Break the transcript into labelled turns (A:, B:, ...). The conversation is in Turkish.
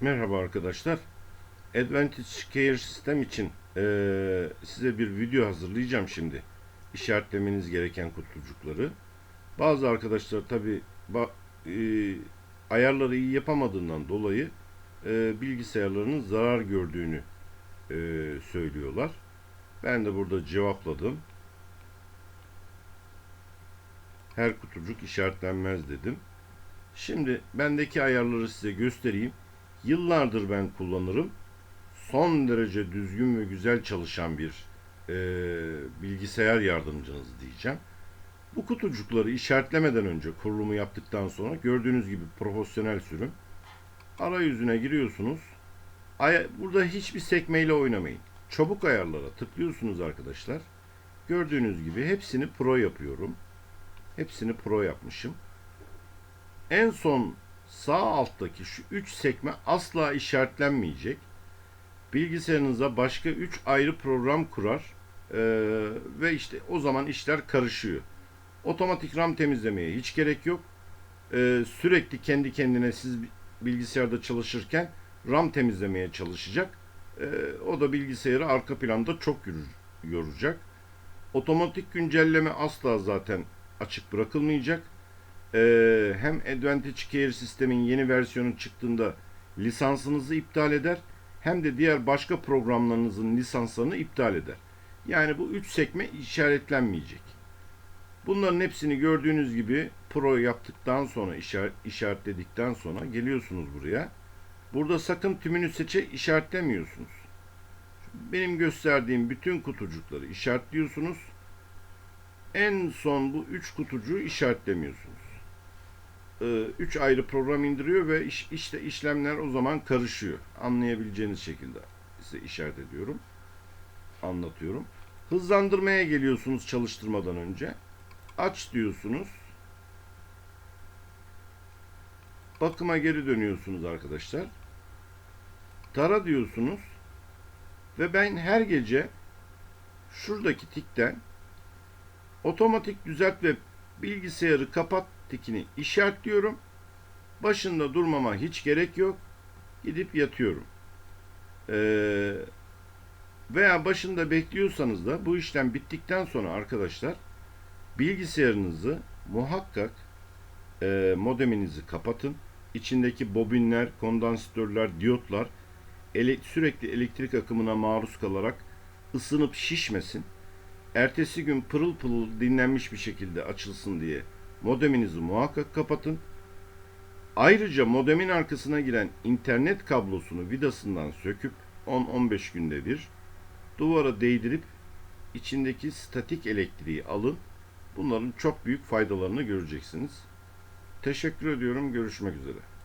A: Merhaba arkadaşlar. Advantage Care sistem için eee, size bir video hazırlayacağım şimdi. İşaretlemeniz gereken kutucukları. Bazı arkadaşlar tabi ayarları iyi yapamadığından dolayı eee, bilgisayarlarının zarar gördüğünü eee, söylüyorlar. Ben de burada cevapladım. Her kutucuk işaretlenmez dedim. Şimdi bendeki ayarları size göstereyim. Yıllardır ben kullanırım. Son derece düzgün ve güzel çalışan bir e, bilgisayar yardımcınız diyeceğim. Bu kutucukları işaretlemeden önce kurulumu yaptıktan sonra gördüğünüz gibi profesyonel sürüm. Arayüzüne giriyorsunuz. Burada hiçbir sekmeyle oynamayın. Çabuk ayarlara tıklıyorsunuz arkadaşlar. Gördüğünüz gibi hepsini pro yapıyorum. Hepsini pro yapmışım. En son sağ alttaki şu 3 sekme asla işaretlenmeyecek. Bilgisayarınıza başka 3 ayrı program kurar Ee, ve işte o zaman işler karışıyor. Otomatik RAM temizlemeye hiç gerek yok. Ee, sürekli kendi kendine siz bilgisayarda çalışırken RAM temizlemeye çalışacak. Ee, o da bilgisayarı arka planda çok yoracak. Otomatik güncelleme asla zaten açık bırakılmayacak. Ee, hem Advantage Care sistemin yeni versiyonu çıktığında lisansınızı iptal eder hem de diğer başka programlarınızın lisanslarını iptal eder. Yani bu üç sekme işaretlenmeyecek. Bunların hepsini gördüğünüz gibi Pro yaptıktan sonra işaret, işaretledikten sonra geliyorsunuz buraya. Burada sakın tümünü seçe işaretlemiyorsunuz. Benim gösterdiğim bütün kutucukları işaretliyorsunuz. En son bu üç kutucuğu işaretlemiyorsunuz. 3 ayrı program indiriyor ve iş, işte işlemler o zaman karışıyor. Anlayabileceğiniz şekilde size işaret ediyorum. Anlatıyorum. Hızlandırmaya geliyorsunuz çalıştırmadan önce. Aç diyorsunuz. Bakıma geri dönüyorsunuz arkadaşlar. Tara diyorsunuz. Ve ben her gece şuradaki tikten otomatik düzelt ve bilgisayarı kapat tikini işaretliyorum. Başında durmama hiç gerek yok. Gidip yatıyorum. Ee, veya başında bekliyorsanız da bu işlem bittikten sonra arkadaşlar bilgisayarınızı muhakkak e, modeminizi kapatın. İçindeki bobinler, kondansatörler, diyotlar ele- sürekli elektrik akımına maruz kalarak ısınıp şişmesin. Ertesi gün pırıl pırıl dinlenmiş bir şekilde açılsın diye modeminizi muhakkak kapatın. Ayrıca modemin arkasına giren internet kablosunu vidasından söküp 10-15 günde bir duvara değdirip içindeki statik elektriği alın. Bunların çok büyük faydalarını göreceksiniz. Teşekkür ediyorum. Görüşmek üzere.